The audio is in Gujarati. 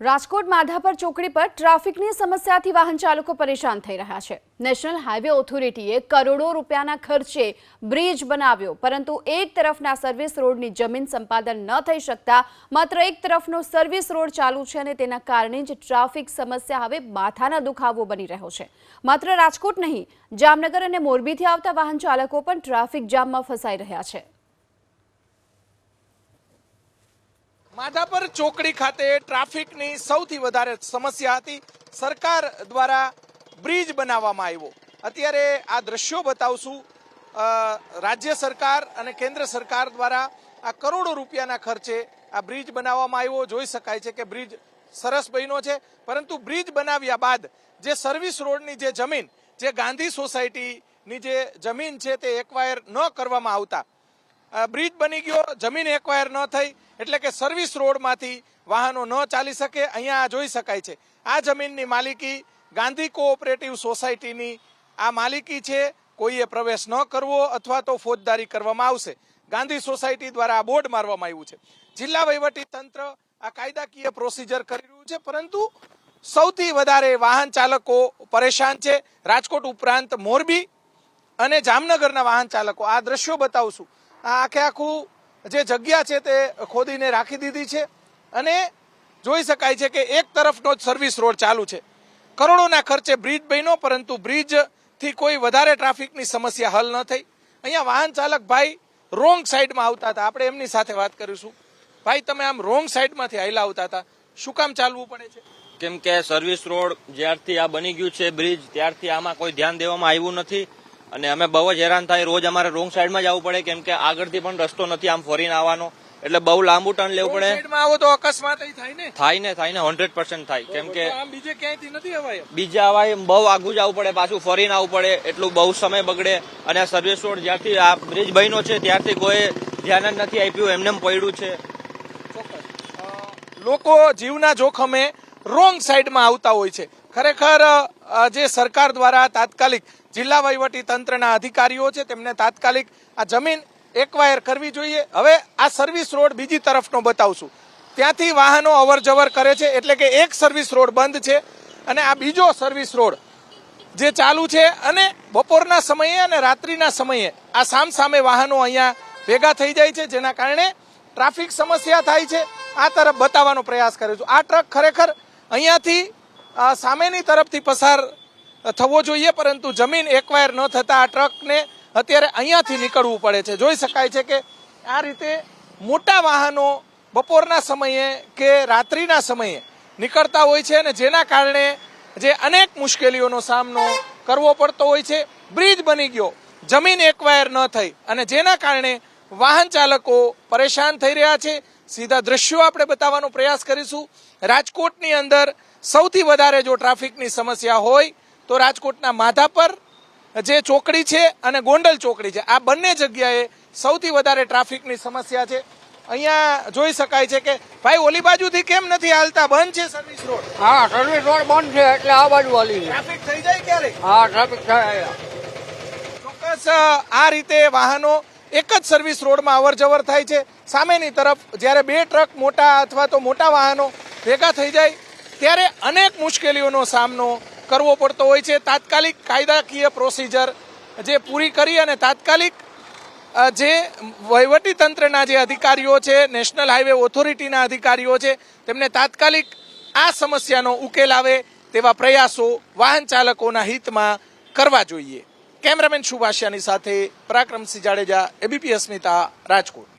રાજકોટ માધાપર ચોકડી પર ટ્રાફિકની સમસ્યાથી વાહન ચાલકો પરેશાન થઈ રહ્યા છે. નેશનલ હાઈવે ઓથોરિટીએ કરોડો રૂપિયાના ખર્ચે બ્રિજ બનાવ્યો, પરંતુ એક તરફના સર્વિસ રોડની જમીન સંપાદન ન થઈ શકતા માત્ર એક તરફનો સર્વિસ રોડ ચાલુ છે અને તેના કારણે જ ટ્રાફિક સમસ્યા હવે માથાના દુખાવો બની રહ્યો છે. માત્ર રાજકોટ નહીં, જામનગર અને મોરબીથી આવતા વાહન ચાલકો પણ ટ્રાફિક જામમાં ફસાઈ રહ્યા છે. માધાપર ચોકડી ખાતે ટ્રાફિકની સૌથી વધારે સમસ્યા હતી. સરકાર દ્વારા બ્રિજ બનાવવામાં આવ્યો. અત્યારે આ દ્રશ્યો બતાવશું. રાજ્ય સરકાર અને કેન્દ્ર સરકાર દ્વારા આ કરોડો રૂપિયાના ખર્ચે આ બ્રિજ બનાવવામાં આવ્યો. જોઈ શકાય છે કે બ્રિજ સરસ બન્યો છે, પરંતુ બ્રિજ બનાવ્યા બાદ જે સર્વિસ રોડની જે જમીન, જે ગાંધી સોસાયટીની જે જમીન છે તે એક્વાયર ન કરવામાં આવતા બ્રિજ બની ગયો, જમીન એક્વાયર ન થઈ, એટલે કે સર્વિસ રોડમાંથી વાહનો ન ચાલી શકે, અહીંયા આ જોઈ શકાય છે. આ જમીનની માલિકી ગાંધી કોઓપરેટિવ સોસાયટીની આ માલિકી છે, કોઈએ પ્રવેશ ન કરવો અથવા તો ફોજદારી કરવામાં આવશે. ગાંધી સોસાયટી દ્વારા આ બોર્ડ મારવામાં આવ્યું છે. જિલ્લા વહીવટી તંત્ર આ કાયદાકીય પ્રોસિજર કરી રહ્યું છે, પરંતુ સૌથી વધારે વાહન ચાલકો પરેશાન છે. રાજકોટ ઉપરાંત મોરબી અને જામનગરના વાહન ચાલકો. આ દ્રશ્યો બતાવશું આ આખે આખું જે જગ્યા છે તે ખોદીને રાખી દીધી છે. અને જોઈ શકાય છે કે એક તરફનો જ સર્વિસ રોડ ચાલુ છે. કરોડોના ખર્ચે બ્રિજ બન્યો, પરંતુ બ્રિજથી કોઈ વધારે ટ્રાફિકની સમસ્યા હલ ન થઈ. અહીંયા વાહન ચાલક ભાઈ રોંગ સાઈડમાં આવતા હતા. આપણે એમની સાથે વાત કરીશું. ભાઈ, તમે આમ રોંગ સાઈડમાંથી હાઈલા આવતા હતા. શું કામ ચાલવું પડે છે? કેમ કે સર્વિસ રોડ જ્યારથી આ બની ગયું છે બ્રિજ, ત્યારથી આમાં કોઈ ધ્યાન દેવામાં આવ્યું નથી. અને અમે બહુ જ હેરાન થાય. રોજ અમારે રોંગ સાઈડમાં જવું પડે કેમ કે આગળથી પણ રસ્તો નથી આમ ફરીને આવવાનો. એટલે બહુ લાંબુ ટર્ન લેવું પડે. આવો તો અકસ્માત થાય ને? થાય ને થાય ને હંડ્રેડ પર્સન્ટ થાય. કેમ કે બીજે ક્યાંયથી નથી અવાય? બીજા અવાય બહુ આગું જવું પડે પાછું ફરીને આવવું પડે એટલું બહુ સમય બગડે. અને આ સર્વિસ રોડ જ્યારથી આ બ્રિજ બન્યો છે ત્યારથી કોઈ ધ્યાન જ નથી આપ્યું એમને એમ પડ્યું છે. લોકો જીવના જોખમે રોંગ સાઈડમાં આવતા હોય છે. ખરેખર જે સરકાર દ્વારા તાત્કાલિક જિલ્લા વહીવટી તંત્રના અધિકારીઓ છે, તેમને તાત્કાલિક આ જમીન એકવાયર કરવી જોઈએ. હવે આ સર્વિસ રોડ બીજી તરફનો બતાવશું. ત્યાંથી વાહનો અવર કરે છે, એટલે કે એક સર્વિસ રોડ બંધ છે અને આ બીજો સર્વિસ રોડ જે ચાલુ છે અને બપોરના સમયે અને રાત્રિના સમયે આ સામસામે વાહનો અહીંયા ભેગા થઈ જાય છે, જેના કારણે ટ્રાફિક સમસ્યા થાય છે. આ તરફ બતાવવાનો પ્રયાસ કર્યો છું. આ ટ્રક ખરેખર અહીંયાથી સામેની તરફથી પસાર થવો જોઈએ, પરંતુ જમીન એકવાયર ન થતાં આ ટ્રકને અત્યારે અહીંયાથી નીકળવું પડે છે. જોઈ શકાય છે કે આ રીતે મોટા વાહનો બપોરના સમયે કે રાત્રિના સમયે નીકળતા હોય છે અને જેના કારણે જે અનેક મુશ્કેલીઓનો સામનો કરવો પડતો હોય છે. બ્રિજ બની ગયો. જમીન એકવાયર ન થઈ અને જેના કારણે વાહન ચાલકો પરેશાન થઈ રહ્યા છે. સીધા દ્રશ્યો આપણે બતાવવાનો પ્રયાસ કરીશું. રાજકોટની અંદર સૌથી વધારે જો ટ્રાફિકની સમસ્યા હોય તો રાજકોટના માધાપર જે ચોકડી છે અને ગોંડલ ચોકડી છે આ બંને જગ્યાએ સૌથી વધારે ટ્રાફિકની સમસ્યા છે. અહીંયા જોઈ શકાય છે કે ભાઈ ઓલી બાજુથી કેમ નથી હાલતા? બંધ છે સર્વિસ રોડ હા સર્વિસ રોડ બંધ છે એટલે આ બાજુ હાલી ટ્રાફિક થઈ જાય ક્યારે હા ટ્રાફિક થાય ચોક્કસ આ રીતે વાહનો એક જ સર્વિસ રોડમાં અવર જવર થાય છે. સામેની તરફ જ્યારે બે ટ્રક મોટા અથવા તો મોટા વાહનો ભેગા થઈ જાય ત્યારે અનેક મુશ્કેલીઓનો સામનો કરવો પડતો હોય છે. તાત્કાલિક કાયદાકીય પ્રોસિજર જે પૂરી કરી અને તાત્કાલિક જે વહીવટી તંત્રના જે અધિકારીઓ છે નેશનલ હાઈવે ઓથોરિટીના અધિકારીઓ છે, તેમને તાત્કાલિક આ સમસ્યાનો ઉકેલ આવે તેવા પ્રયાસો વાહન ચાલકોના હિતમાં કરવા જોઈએ. કેમેરામેન શુભાષ્યાની સાથે પરાક્રમસિંહ જાડેજા એબીપી અસ્મિતા રાજકોટ.